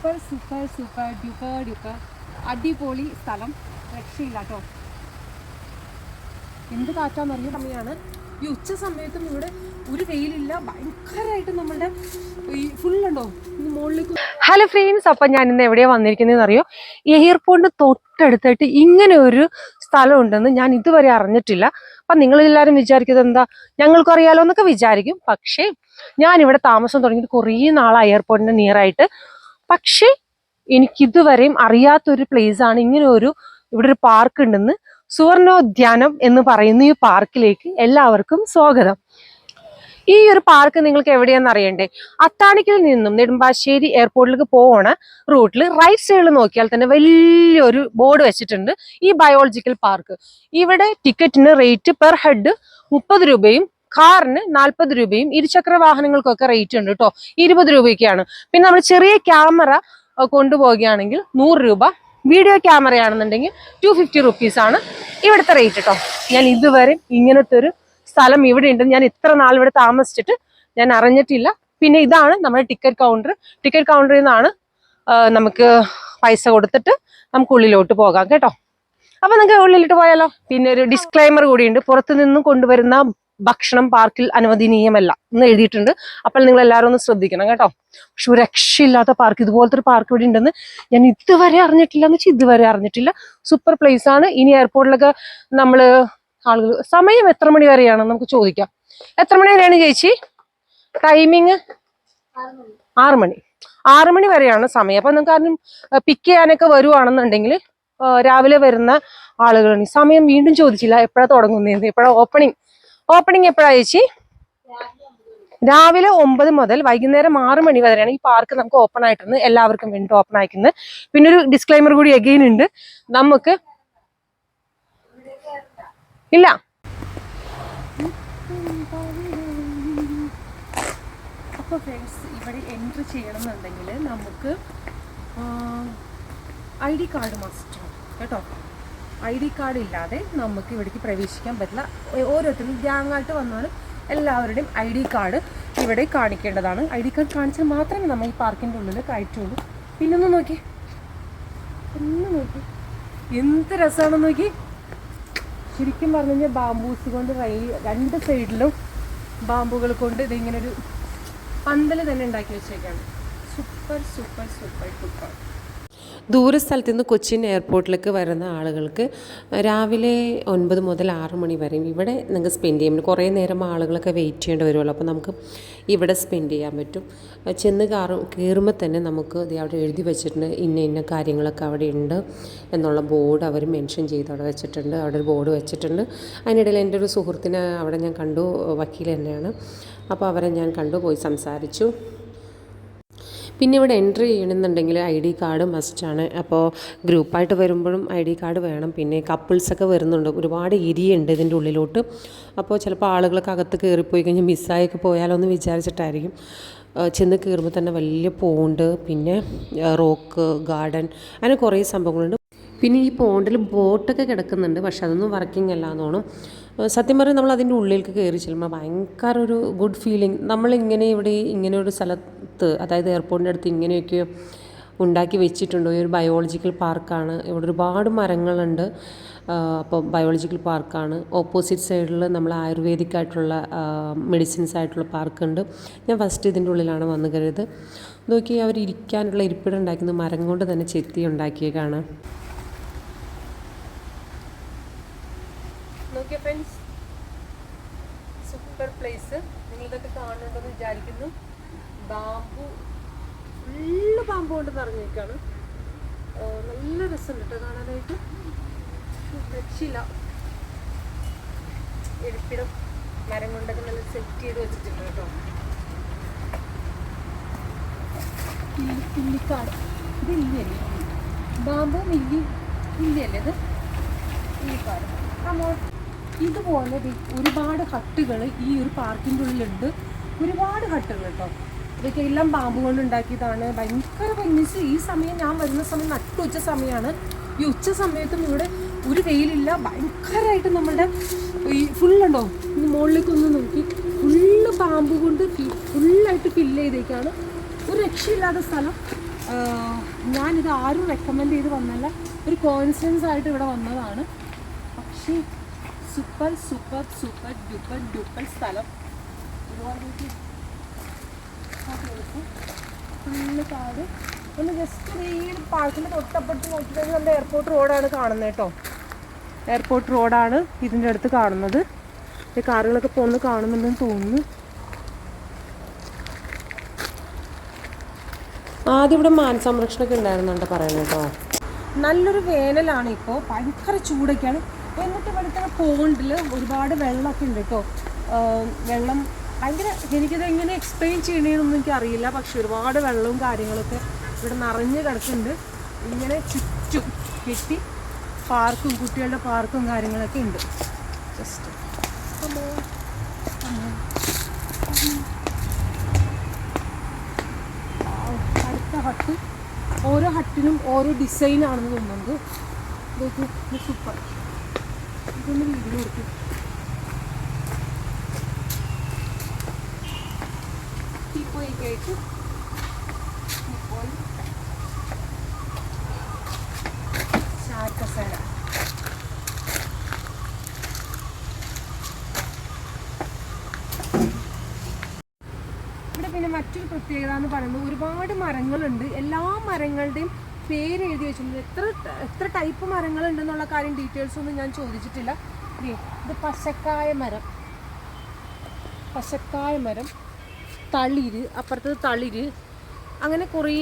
Super super super duper duper അടിപൊളി സ്ഥലം. രക്ഷയില്ല കേട്ടോ. എന്ത് കാറ്റാന്നറിയ? സമയമാണ് ഈ ഉച്ച സമയത്തും ഇവിടെ ഒരു വെയിലില്ല. ഭയങ്കരമായിട്ട് നമ്മളുടെ ഈ ഫുള്ളുണ്ടോ? മുകളിലേക്ക് ഹലോ ഫ്രണ്ട്സ് അപ്പം ഞാൻ ഇന്ന് എവിടെയാണ് വന്നിരിക്കുന്നതെന്ന് അറിയോ എയർപോർട്ടിന് തൊട്ടടുത്തായിട്ട് ഇങ്ങനെ ഒരു സ്ഥലം ഉണ്ടെന്ന് ഞാൻ ഇതുവരെ അറിഞ്ഞിട്ടില്ല. അപ്പം നിങ്ങൾ എല്ലാവരും വിചാരിക്കുന്നത് എന്താ? ഞങ്ങൾക്കും അറിയാലോ എന്നൊക്കെ വിചാരിക്കും. പക്ഷേ ഞാൻ ഇവിടെ താമസം തുടങ്ങിയിട്ട് കുറേ നാളായി എയർപോർട്ടിന് നിയർ ആയിട്ട്. പക്ഷേ എനിക്കിതുവരെയും അറിയാത്തൊരു ആണ്. ഇങ്ങനെ ഒരു ഇവിടെ ഒരു പാർക്ക് ഉണ്ടെന്ന് സുവർണോദ്യാനം എന്ന് പറയുന്ന ഈ പാർക്കിലേക്ക് എല്ലാവർക്കും സ്വാഗതം. ഈ ഒരു പാർക്ക് നിങ്ങൾക്ക് എവിടെയാണെന്ന് അറിയണ്ടേ? അത്താണിക്കിൽ നിന്നും നെടുമ്പാശ്ശേരി എയർപോർട്ടിലേക്ക് പോകണ റൂട്ടിൽ റൈറ്റ് സൈഡിൽ നോക്കിയാൽ തന്നെ വലിയൊരു ബോർഡ് വെച്ചിട്ടുണ്ട്. ഈ ബയോളജിക്കൽ പാർക്ക് ഇവിടെ ടിക്കറ്റിന് റേറ്റ് പെർ ഹെഡ് മുപ്പത് രൂപയും കാറിന് നാൽപ്പത് രൂപയും ഇരുചക്ര വാഹനങ്ങൾക്കൊക്കെ റേറ്റ് ഉണ്ട് കേട്ടോ ഇരുപത് രൂപയൊക്കെയാണ് പിന്നെ നമ്മൾ ചെറിയ ക്യാമറ കൊണ്ടുപോവുകയാണെങ്കിൽ നൂറ് രൂപ. വീഡിയോ ക്യാമറയാണെന്നുണ്ടെങ്കിൽ ടു ഫിഫ്റ്റി റുപ്പീസ് ആണ് ഇവിടുത്തെ റേറ്റ് കേട്ടോ ഞാൻ ഇതുവരെ ഇങ്ങനത്തെ ഒരു സ്ഥലം ഇവിടെ ഉണ്ട്. ഞാൻ ഇത്ര നാൾ ഇവിടെ താമസിച്ചിട്ട് ഞാൻ അറിഞ്ഞിട്ടില്ല. പിന്നെ ഇതാണ് നമ്മുടെ ടിക്കറ്റ് കൗണ്ടർ ടിക്കറ്റ് കൗണ്ടറിൽ നിന്നാണ് നമുക്ക് പൈസ കൊടുത്തിട്ട് നമുക്ക് ഉള്ളിലോട്ട് പോകാം കേട്ടോ. അപ്പൊ നിങ്ങൾക്ക് ഉള്ളിലോട്ട് പോയാലോ? പിന്നെ ഒരു ഡിസ്ക്ലൈമർ കൂടിയുണ്ട്. പുറത്തു നിന്നും കൊണ്ടുവരുന്ന ഭക്ഷണം പാർക്കിൽ അനുവദനീയമല്ല എന്ന് എഴുതിയിട്ടുണ്ട്. അപ്പോൾ നിങ്ങൾ എല്ലാവരും ഒന്ന് ശ്രദ്ധിക്കണം കേട്ടോ. പക്ഷെ ഒരു രക്ഷയില്ലാത്ത പാർക്ക് ഇതുപോലത്തെ ഒരു പാർക്ക് ഇവിടെ ഉണ്ടെന്ന് ഞാൻ ഇതുവരെ അറിഞ്ഞിട്ടില്ല എന്ന് വെച്ചാൽ ഇതുവരെ അറിഞ്ഞിട്ടില്ല. സൂപ്പർ പ്ലേസ് ആണ്. ഇനി എയർപോർട്ടിലൊക്കെ നമ്മൾ ആളുകൾ സമയം എത്ര മണി വരെയാണ്? നമുക്ക് ചോദിക്കാം. എത്ര മണി വരെയാണ് ചേച്ചി? ടൈമിങ് ആറ് മണി. ആറ് മണി വരെയാണ് സമയം. അപ്പൊ നമുക്ക് ആരും പിക്ക് ചെയ്യാനൊക്കെ വരുവാണെന്നുണ്ടെങ്കിൽ രാവിലെ വരുന്ന ആളുകളാണ്. സമയം വീണ്ടും ചോദിച്ചില്ല. എപ്പോഴാണ് തുടങ്ങുന്നത് എപ്പോഴാണ് ഓപ്പണിംഗ് ഓപ്പണിംഗ് എപ്പോഴാ ചേച്ചി? രാവിലെ ഒമ്പത് മുതൽ വൈകുന്നേരം ആറ് മണി വരെയാണ് ഈ പാർക്ക് നമുക്ക് ഓപ്പൺ ആയിട്ടുണ്ട് എല്ലാവർക്കും വേണ്ടി ഓപ്പൺ ആയിക്കുന്നത്. പിന്നെ ഒരു ഡിസ്ക്ലൈമർ കൂടി എഗെയിൻ ഉണ്ട്. നമുക്ക് ഇല്ല. അപ്പോൾ ഫ്രണ്ട്സ് ഇവിടെ എൻട്രി ചെയ്യണമെന്നുണ്ടെങ്കിൽ നമുക്ക് ഐ ഡി കാർഡ് മസ്റ്റ് കേട്ടോ? ഐ ഡി കാർഡ് ഇല്ലാതെ നമുക്ക് ഇവിടേക്ക് പ്രവേശിക്കാൻ പറ്റില്ല. ഓരോരുത്തരും ഗ്യാങ്ങായിട്ട് വന്നാലും എല്ലാവരുടെയും ഐ ഡി കാർഡ് ഇവിടെ കാണിക്കേണ്ടതാണ്. ഐ ഡി കാർഡ് കാണിച്ചാൽ മാത്രമേ നമ്മൾ ഈ പാർക്കിന്റെ ഉള്ളിൽ കയറ്റുള്ളൂ. പിന്നൊന്ന് നോക്കി. ഒന്ന് നോക്കി. എന്ത് രസമാണെന്ന് നോക്കി. ശരിക്കും പറഞ്ഞു കഴിഞ്ഞാൽ ബാംബൂസ് കൊണ്ട് രണ്ട് സൈഡിലും ബാമ്പുകൾ കൊണ്ട് ഇതിങ്ങനെ ഒരു പന്തൽ തന്നെ ഉണ്ടാക്കി വെച്ചേക്കാണ്. സൂപ്പർ സൂപ്പർ സൂപ്പർ സൂപ്പർ ദൂരസ്ഥലത്ത് നിന്ന് കൊച്ചിൻ എയർപോർട്ടിലേക്ക് വരുന്ന ആളുകൾക്ക് രാവിലെ ഒൻപത് മുതൽ ആറ് മണി വരെയും ഇവിടെ നിങ്ങൾക്ക് സ്പെൻഡ് ചെയ്യാൻ പറ്റും. കുറേ നേരം ആളുകളൊക്കെ വെയിറ്റ് ചെയ്യേണ്ടി വരുമല്ലോ. അപ്പോൾ നമുക്ക് ഇവിടെ സ്പെൻഡ് ചെയ്യാൻ പറ്റും. ചെന്ന് കാറും കയറുമ്പോൾ തന്നെ നമുക്ക് ഇത് അവിടെ എഴുതി വെച്ചിട്ടുണ്ട് ഇന്ന ഇന്ന കാര്യങ്ങളൊക്കെ അവിടെ ഉണ്ട് എന്നുള്ള ബോർഡ് അവർ മെൻഷൻ ചെയ്ത് അവിടെ വെച്ചിട്ടുണ്ട് അവിടെ ഒരു ബോർഡ് വെച്ചിട്ടുണ്ട്. അതിനിടയിൽ എന്റെ ഒരു സുഹൃത്തിനെ അവിടെ ഞാൻ കണ്ടു വക്കീൽ തന്നെയാണ്. അപ്പോൾ അവരെ ഞാൻ കണ്ടു പോയി സംസാരിച്ചു. പിന്നെ ഇവിടെ എൻട്രി ചെയ്യണമെന്നുണ്ടെങ്കിൽ ഐ ഡി കാർഡ് മസ്റ്റാണ് അപ്പോൾ ഗ്രൂപ്പായിട്ട് വരുമ്പോഴും ഐ ഡി കാർഡ് വേണം. പിന്നെ കപ്പിൾസൊക്കെ വരുന്നുണ്ട്. ഒരുപാട് ഇരിയുണ്ട് ഇതിന്റെ ഉള്ളിലോട്ട്. അപ്പോൾ ചിലപ്പോൾ ആളുകളൊക്കെ അകത്ത് കയറിപ്പോയി കഴിഞ്ഞാൽ മിസ്സായൊക്കെ പോയാലോ എന്ന് വിചാരിച്ചിട്ടായിരിക്കും. ചെന്ന് കയറുമ്പോൾ തന്നെ വലിയ പോണ്ട് പിന്നെ റോക്ക് ഗാർഡൻ അങ്ങനെ കുറേ സംഭവങ്ങളുണ്ട്. പിന്നെ ഈ പോണ്ടിൽ ബോട്ടൊക്കെ കിടക്കുന്നുണ്ട്. പക്ഷെ അതൊന്നും വർക്കിംഗ് അല്ല എന്നോണം സത്യം പറഞ്ഞാൽ നമ്മൾ അതിന്റെ ഉള്ളിലേക്ക് കയറി ചെല്ലുമ്പോൾ ഭയങ്കര ഒരു ഗുഡ് ഫീലിംഗ് നമ്മളിങ്ങനെ ഇവിടെ ഇങ്ങനെ ഒരു സ്ഥലത്ത് അതായത് എയർപോർട്ടിന്റെ അടുത്ത് ഇങ്ങനെയൊക്കെ ഉണ്ടാക്കി വെച്ചിട്ടുണ്ട്. ഒരു ബയോളജിക്കൽ പാർക്കാണ് ഇവിടെ ഒരുപാട് മരങ്ങളുണ്ട്. അപ്പോൾ ബയോളജിക്കൽ പാർക്കാണ് ഓപ്പോസിറ്റ് സൈഡിൽ നമ്മൾ ആയുർവേദിക് ആയിട്ടുള്ള മെഡിസിൻസ് ആയിട്ടുള്ള പാർക്കുണ്ട് ഞാൻ ഫസ്റ്റ് ഇതിന്റെ ഉള്ളിലാണ് വന്നു കരുത് നോക്കി അവർ ഇരിക്കാനുള്ള ഇരിപ്പിടം ഉണ്ടാക്കുന്നത് മരം കൊണ്ട് തന്നെ ചെത്തി ഉണ്ടാക്കിയേക്കാണ്. നോക്കിയ ഫ്രണ്ട്സ് സൂപ്പർ പ്ലേസ് നിങ്ങളിതൊക്കെ കാണുന്നുണ്ടെന്ന് വിചാരിക്കുന്നു. ബാമ്പു ഫുള്ള് ബാമ്പു കൊണ്ട് നിറഞ്ഞേക്കാണ് ആ, നല്ല രസമുണ്ട് കേട്ടോ കാണാനായിട്ട്. രക്ഷയില്ല. ഇരിപ്പിടം മരം കൊണ്ടൊക്കെ നല്ല സെറ്റ് ചെയ്ത് വെച്ചിട്ടുണ്ട് കേട്ടോ ഇല്ലി ഇല്ലിക്കാട് ഇത് ഇല്ലിയല്ലേ? ബാമ്പു മില്ലി ഇല്ലിയല്ലേ ഇത്? ഇല്ലിക്കാട്. കമോൺ ഇതുപോലെ ഒരുപാട് ഹട്ടുകൾ ഈ ഒരു പാർക്കിന്റെ ഉള്ളിലുണ്ട്. ഒരുപാട് ഹട്ടുകൾ കേട്ടോ ഇതൊക്കെ എല്ലാം പാമ്പ് കൊണ്ട് ഉണ്ടാക്കിയതാണ്. ഭയങ്കര ഭംഗിച്ച് ഈ സമയം ഞാൻ വരുന്ന സമയം നട്ടുച്ച സമയമാണ് ഈ ഉച്ച സമയത്തും ഇവിടെ ഒരു വെയിലില്ല. ഭയങ്കരമായിട്ട് നമ്മളുടെ ഈ ഫുള്ളുണ്ടോ ഈ മുകളിലേക്ക് ഒന്ന് നോക്കി. ഫുള്ള് പാമ്പ് കൊണ്ട് ഫുള്ളായിട്ട് ഫില്ല് ചെയ്തേക്കാണ്. ഒരു രക്ഷയില്ലാത്ത സ്ഥലം. ഞാനിത് ആരും റെക്കമെൻഡ് ചെയ്ത് വന്നല്ല. ഒരു കോൺഫിഡൻസ് ആയിട്ട് ഇവിടെ വന്നതാണ്. പക്ഷേ super super super duper duper സ്ഥലം. ഇതുപോലെ ഒന്ന് ജസ്റ്റ് ഈ പാർക്കിന്റെ തൊട്ടപ്പുറത്ത് നോക്കിക്കഴിഞ്ഞാൽ നമ്മുടെ എയർപോർട്ട് റോഡാണ് കാണുന്നത് കേട്ടോ. എയർപോർട്ട് റോഡാണ് ഇതിന്റെ അടുത്ത് കാണുന്നത്. ഈ കാറുകളൊക്കെ പോകുന്നത് കാണുന്നുണ്ടെന്ന് തോന്നുന്നു. ആദ്യം ഇവിടെ മാനസംരക്ഷണമൊക്കെ ഉണ്ടായിരുന്നുണ്ട് പറയുന്നത് കേട്ടോ. നല്ലൊരു വേനലാണ് ഇപ്പോൾ ഭയങ്കര ചൂടൊക്കെയാണ്. എന്നിട്ട് ഇവിടുത്തെ പോണ്ടിൽ ഒരുപാട് വെള്ളമൊക്കെ ഉണ്ട് കേട്ടോ വെള്ളം ഭയങ്കര എനിക്കിത് എങ്ങനെ എക്സ്പ്ലെയിൻ ചെയ്യണേന്നൊന്നും എനിക്കറിയില്ല. പക്ഷെ ഒരുപാട് വെള്ളവും കാര്യങ്ങളൊക്കെ ഇവിടെ നിറഞ്ഞ് കിടക്കുന്നുണ്ട്. ഇങ്ങനെ ചുറ്റും കെട്ടി പാർക്കും കുട്ടികളുടെ പാർക്കും കാര്യങ്ങളൊക്കെ ഉണ്ട്. ജസ്റ്റ് അടുത്ത ഹട്ട് ഓരോ ഹട്ടിനും ഓരോ ഡിസൈനാണെന്ന് തോന്നുന്നുണ്ട്. സൂപ്പർ ടീപ്പോയൊക്കെ ആയിട്ട് ടീപ്പോയി ഇവിടെ പിന്നെ മറ്റൊരു പ്രത്യേകത എന്ന് പറയുമ്പോൾ ഒരുപാട് മരങ്ങളുണ്ട്. എല്ലാ മരങ്ങളുടെയും പേര് എഴുതി വെച്ചിട്ടുണ്ട്. എത്ര എത്ര ടൈപ്പ് മരങ്ങളുണ്ടെന്നുള്ള കാര്യം ഡീറ്റെയിൽസ് ഒന്നും ഞാൻ ചോദിച്ചിട്ടില്ല. ഇത് പശക്കായ മരം. പശക്കായ മരം തളിര് അപ്പുറത്തത് തളിര്. അങ്ങനെ കുറേ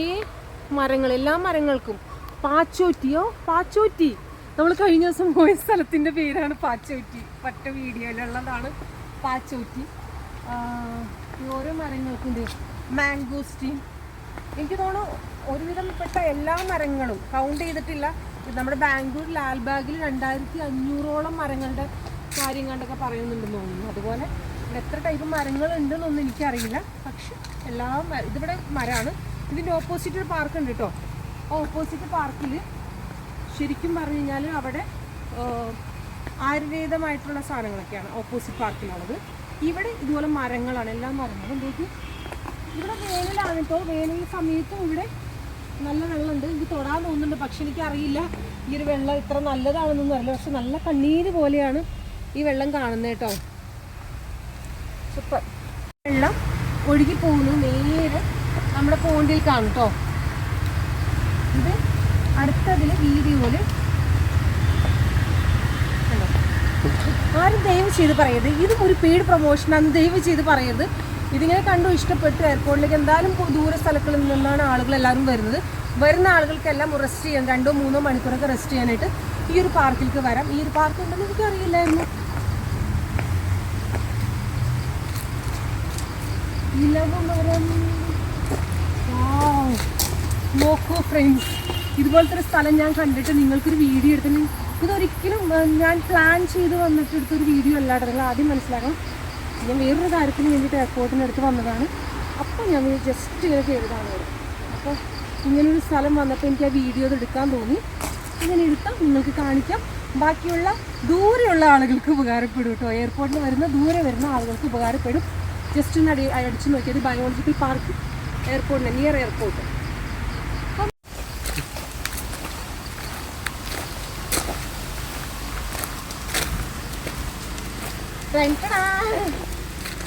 മരങ്ങൾ എല്ലാ മരങ്ങൾക്കും. പാച്ചോറ്റിയോ? പാച്ചോറ്റി. നമ്മൾ കഴിഞ്ഞ ദിവസം പോയ സ്ഥലത്തിന്റെ പേരാണ് പാച്ചോറ്റി. പറ്റ വീഡിയോയിലുള്ളതാണ് പാച്ചോറ്റി. ഓരോ മരങ്ങൾക്കുണ്ട് മാംഗോസ്റ്റീൻ എനിക്ക് തോന്നുന്നു ഒരുവിധപ്പെട്ട എല്ലാ മരങ്ങളും കൗണ്ട് ചെയ്തിട്ടില്ല. നമ്മുടെ ബാംഗ്ലൂർ ലാൽബാഗിൽ രണ്ടായിരത്തി അഞ്ഞൂറോളം മരങ്ങളുടെ കാര്യം കണ്ടൊക്കെ പറയുന്നുണ്ടെന്ന് തോന്നുന്നു. അതുപോലെ എത്ര ടൈപ്പ് മരങ്ങൾ ഉണ്ടെന്നൊന്നും എനിക്കറിയില്ല. പക്ഷെ എല്ലാ ഇതിവിടെ മരമാണ് ഇതിന്റെ ഓപ്പോസിറ്റ് ഒരു പാർക്ക് ഉണ്ട് കേട്ടോ ഓപ്പോസിറ്റ് പാർക്കിൽ ശരിക്കും പറഞ്ഞു കഴിഞ്ഞാൽ അവിടെ ആയുർവേദമായിട്ടുള്ള സാധനങ്ങളൊക്കെയാണ് ഓപ്പോസിറ്റ് പാർക്കിലുള്ളത് ഇവിടെ ഇതുപോലെ മരങ്ങളാണ്. എല്ലാ മരങ്ങളും. ഇവിടെ വേനലാണ് കേട്ടോ വേനൽ സമയത്തും ഇവിടെ നല്ല വെള്ളമുണ്ട്. എനിക്ക് തൊടാൻ തോന്നുന്നുണ്ട് പക്ഷെ എനിക്കറിയില്ല. ഈ ഒരു വെള്ളം ഇത്ര നല്ലതാണെന്നൊന്നും അറിയില്ല. പക്ഷെ നല്ല കണ്ണീര് പോലെയാണ് ഈ വെള്ളം കാണുന്നത് കേട്ടോ. സൂപ്പർ. വെള്ളം ഒഴുകി പോകുന്നു നേരെ നമ്മുടെ പോണ്ടിൽ കാണും ഇത് അടുത്തതിൽ വീതി പോലെ. ആരും ദയവ് ചെയ്ത് പറയരുത്. ഇതും ഒരു പെയ്ഡ് പ്രൊമോഷനാണ്. ദയവ് ചെയ്ത് പറയരുത്. ഇതിങ്ങനെ കണ്ടു ഇഷ്ടപ്പെട്ടു എയർപോർട്ടിലേക്ക് എന്തായാലും ദൂര സ്ഥലങ്ങളിൽ നിന്നാണ് ആളുകൾ എല്ലാവരും വരുന്നത്. വരുന്ന ആളുകൾക്കെല്ലാം റെസ്റ്റ് ചെയ്യാൻ രണ്ടോ മൂന്നോ മണിക്കൂറൊക്കെ റെസ്റ്റ് ചെയ്യാനായിട്ട് ഈ ഒരു പാർക്കിലേക്ക് വരാം. ഈ ഒരു പാർക്ക് ഉണ്ടെന്ന് എനിക്ക് അറിയില്ലായിരുന്നു. നോക്കൂ ഫ്രണ്ട്സ് ഇതുപോലത്തെ ഒരു സ്ഥലം ഞാൻ കണ്ടിട്ട് നിങ്ങൾക്കൊരു വീഡിയോ എടുത്തിന് ഇതൊരിക്കലും ഞാൻ പ്ലാൻ ചെയ്ത് വന്നിട്ട് എടുത്തൊരു വീഡിയോ അല്ലാതെ നിങ്ങൾ ആദ്യം മനസ്സിലാക്കണം. ഞാൻ വേറൊരു കാര്യത്തിന് വേണ്ടിയിട്ട് എയർപോർട്ടിന്റെ അടുത്ത് വന്നതാണ്. അപ്പോൾ ഞാൻ ജസ്റ്റ് ഇങ്ങനെ ചെയ്തതാണ് ഇവിടെ അപ്പോൾ ഇങ്ങനൊരു സ്ഥലം വന്നപ്പോൾ എനിക്ക് ആ വീഡിയോ എടുക്കാൻ തോന്നി. ഇങ്ങനെ എടുക്കാം നിങ്ങൾക്ക് കാണിക്കാം. ബാക്കിയുള്ള ദൂരെയുള്ള ആളുകൾക്ക് ഉപകാരപ്പെടും കേട്ടോ. എയർപോർട്ടിൽ വരുന്ന ദൂരെ വരുന്ന ആളുകൾക്ക് ഉപകാരപ്പെടും. ജസ്റ്റ് ഒന്ന് അടി അടിച്ചു നോക്കിയത് ബയോളജിക്കൽ പാർക്ക് എയർപോർട്ടിന് നിയർ എയർപോർട്ട്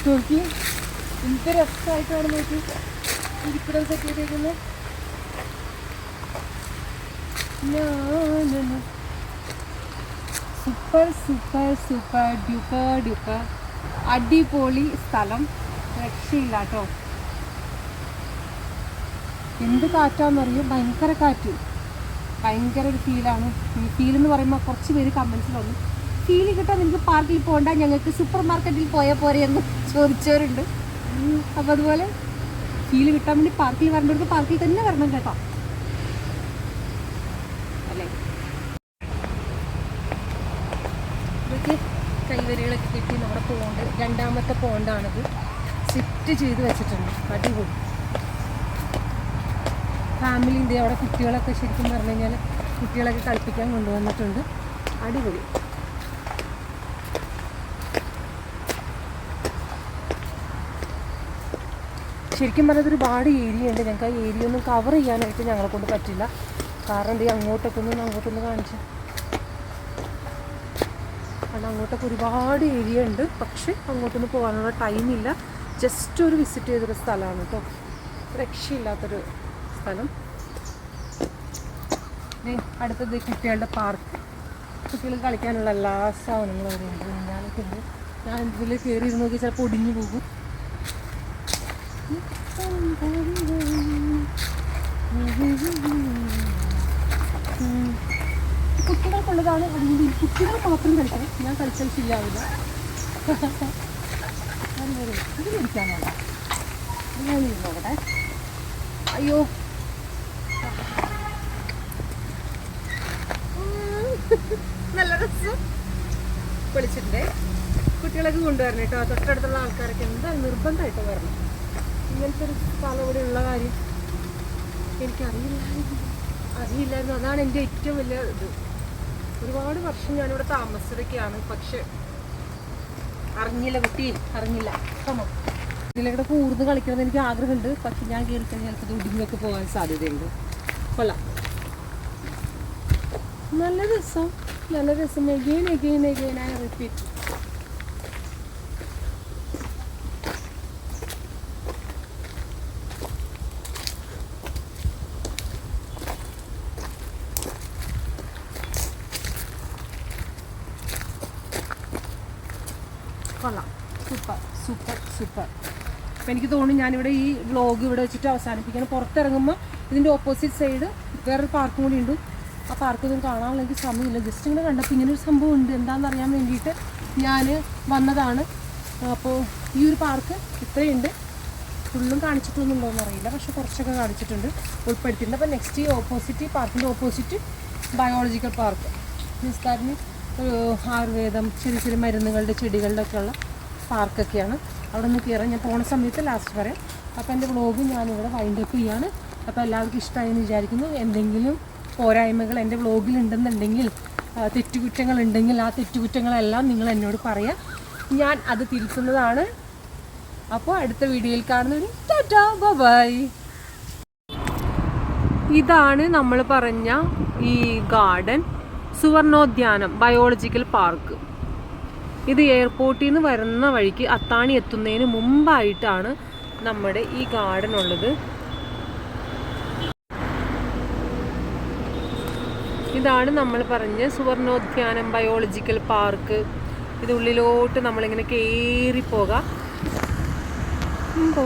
നോക്കി. എന്ത് രസമായിട്ടാണ് നോക്കി. ഇരിപ്പിടം സെറ്റ് ചെയ്തേക്കുന്നത് super super super duper duper അടിപൊളി സ്ഥലം. രക്ഷയില്ല കേട്ടോ എന്ത് കാറ്റാന്നറിയോ? ഭയങ്കര കാറ്റ്. ഭയങ്കര ഒരു ഫീലാണ് ഈ ഫീൽ എന്ന് പറയുമ്പോൾ കുറച്ച് പേര് കമൻസിൽ വന്നു. ഫീൽ കിട്ടാൻ നിങ്ങൾക്ക് പാർക്കിൽ പോകണ്ട ഞങ്ങൾക്ക് സൂപ്പർ മാർക്കറ്റിൽ പോയാൽ പോരെ എന്ന് ചോദിച്ചവരുണ്ട്. അപ്പോൾ അതുപോലെ ഫീൽ കിട്ടാൻ വേണ്ടി പാർക്കിൽ വരേണ്ടവർക്ക് പാർക്കിൽ തന്നെ വരണം കേട്ടോ. അല്ലേ? കൈവരികളൊക്കെ കിട്ടി. നമ്മുടെ പോണ്ട് രണ്ടാമത്തെ പോണ്ടാണിത് സെറ്റ് ചെയ്ത് വെച്ചിട്ടുണ്ട്. അടിപൊളി. ഫാമിലിന്റെ അവിടെ കുട്ടികളൊക്കെ ശരിക്കും പറഞ്ഞു കഴിഞ്ഞാൽ കുട്ടികളൊക്കെ കളിപ്പിക്കാൻ കൊണ്ടുവന്നിട്ടുണ്ട്. അടിപൊളി. ശരിക്കും പറഞ്ഞത് ഒരുപാട് ഏരിയ ഉണ്ട്. ഞങ്ങൾക്ക് ആ ഏരിയ ഒന്നും കവർ ചെയ്യാനായിട്ട് ഞങ്ങളെ കൊണ്ട് പറ്റില്ല. കാരണം എന്ത് അങ്ങോട്ടൊക്കെ ഒന്ന് അങ്ങോട്ടൊന്ന് കാണിച്ചു. കാരണം അങ്ങോട്ടൊക്കെ ഒരുപാട് ഏരിയ ഉണ്ട്. പക്ഷെ അങ്ങോട്ടൊന്നും പോകാനുള്ള ടൈമില്ല ജസ്റ്റ് ഒരു വിസിറ്റ് ചെയ്തൊരു സ്ഥലമാണ് കേട്ടോ രക്ഷയില്ലാത്തൊരു സ്ഥലം. അടുത്തത് കുട്ടികളുടെ പാർക്ക് കുട്ടികൾ കളിക്കാനുള്ള എല്ലാ സാധനങ്ങളും അവിടെ ഉണ്ട്. ഞാനൊക്കെ ഉണ്ട്. ഞാൻ ഇതിൽ കയറി ഇരുന്ന് നോക്കി ചിലപ്പോൾ ഒടിഞ്ഞു പോകും. കുട്ടികൾക്കുള്ളതാണ് കുട്ടികൾ മാത്രം കളിക്കണം ഞാൻ കഴിച്ചാൽ ശരിയാവില്ല അയ്യോ. നല്ല രസം. വിളിച്ചിട്ടുണ്ടേ കുട്ടികളൊക്കെ കൊണ്ടുവരണം കേട്ടോ. തൊട്ടടുത്തുള്ള ആൾക്കാരൊക്കെ എന്താ നിർബന്ധമായിട്ട് വരണം. ഇങ്ങനത്തെ ഒരു സ്ഥലം ഇവിടെ ഉള്ള കാര്യം എനിക്കറിയില്ലായിരുന്നു. അറിയില്ലായിരുന്നു. അതാണ് എന്റെ ഏറ്റവും വലിയ ഇത്. ഒരുപാട് വർഷം ഞാനിവിടെ താമസിക്കുകയാണ് പക്ഷെ അറിഞ്ഞില്ല കുട്ടി. അറിഞ്ഞില്ല. കമോ ഇതിലൂടെ കൂർന്ന് കളിക്കണമെന്ന് എനിക്ക് ആഗ്രഹമുണ്ട്. പക്ഷെ ഞാൻ കഴിഞ്ഞാൽ ചിലപ്പോൾ ഒടിഞ്ഞൊക്കെ പോകാൻ സാധ്യതയുണ്ട്. കൊള്ളാം. നല്ല രസം. നല്ല രസം. എഗെയിൻ എഗെയിൻ എഗെയിൻ ആയി റിപ്പീറ്റ് കൊള്ളാം സൂപ്പർ സൂപ്പർ അപ്പം എനിക്ക് തോന്നുന്നു ഞാനിവിടെ ഈ വ്ലോഗ് ഇവിടെ വെച്ചിട്ട് അവസാനിപ്പിക്കണം പുറത്തിറങ്ങുമ്പോൾ ഇതിന്റെ ഓപ്പോസിറ്റ് സൈഡ് വേറൊരു പാർക്കും കൂടി ഉണ്ട്. ആ പാർക്ക് ഒന്നും കാണാനുള്ള എനിക്ക് സമയമില്ല. ജസ്റ്റ് ഇങ്ങനെ കണ്ടപ്പോൾ ഇങ്ങനെ ഒരു സംഭവം ഉണ്ട്. എന്താണെന്ന് അറിയാൻ വേണ്ടിയിട്ട് ഞാൻ വന്നതാണ്. അപ്പോൾ ഈ ഒരു പാർക്ക് ഇത്രയുണ്ട്. ഫുള്ളും കാണിച്ചിട്ടൊന്നും എന്നറിയില്ല പക്ഷെ കുറച്ചൊക്കെ കാണിച്ചിട്ടുണ്ട്. ഉൾപ്പെടുത്തിയിട്ടുണ്ട്. അപ്പോൾ നെക്സ്റ്റ് ഈ ഓപ്പോസിറ്റ് പാർക്കിന്റെ ഓപ്പോസിറ്റ് ബയോളജിക്കൽ പാർക്ക് മീൻസ് കാരണം ആയുർവേദം ചെറിയ ചെറിയ മരുന്നുകളുടെ ചെടികളുടെ ഒക്കെ ഉള്ള പാർക്കൊക്കെയാണ് അവിടെ നിന്ന് കയറാൻ ഞാൻ പോണ സമയത്ത് ലാസ്റ്റ് പറയാം അപ്പോൾ എന്റെ വ്ളോഗ് ഞാനിവിടെ വൈൻഡ് അപ്പ് ചെയ്യാണ്. അപ്പോൾ എല്ലാവർക്കും ഇഷ്ടമായി എന്ന് വിചാരിക്കുന്നു. എന്തെങ്കിലും പോരായ്മകൾ എന്റെ വ്ളോഗിൽ ഉണ്ടെന്നുണ്ടെങ്കിൽ തെറ്റുകുറ്റങ്ങൾ ഉണ്ടെങ്കിൽ ആ തെറ്റുകുറ്റങ്ങളെല്ലാം നിങ്ങൾ എന്നോട് പറയാം. ഞാൻ അത് തിരുത്തുന്നതാണ്. അപ്പോൾ അടുത്ത വീഡിയോയിൽ കാണുന്നവരും ടാറ്റാ ബൈ ഇതാണ് നമ്മൾ പറഞ്ഞ ഈ ഗാർഡൻ സുവർണോദ്യാനം ബയോളജിക്കൽ പാർക്ക് ഇത് എയർപോർട്ടിൽ നിന്ന് വരുന്ന വഴിക്ക് അത്താണി എത്തുന്നതിന് മുമ്പായിട്ടാണ് നമ്മുടെ ഈ ഗാർഡൻ ഉള്ളത്. ഇതാണ് നമ്മൾ പറഞ്ഞ സുവർണോദ്യാനം ബയോളജിക്കൽ പാർക്ക് ഇത് ഉള്ളിലോട്ട് നമ്മളിങ്ങനെ കയറി പോകാം. ഉണ്ടോ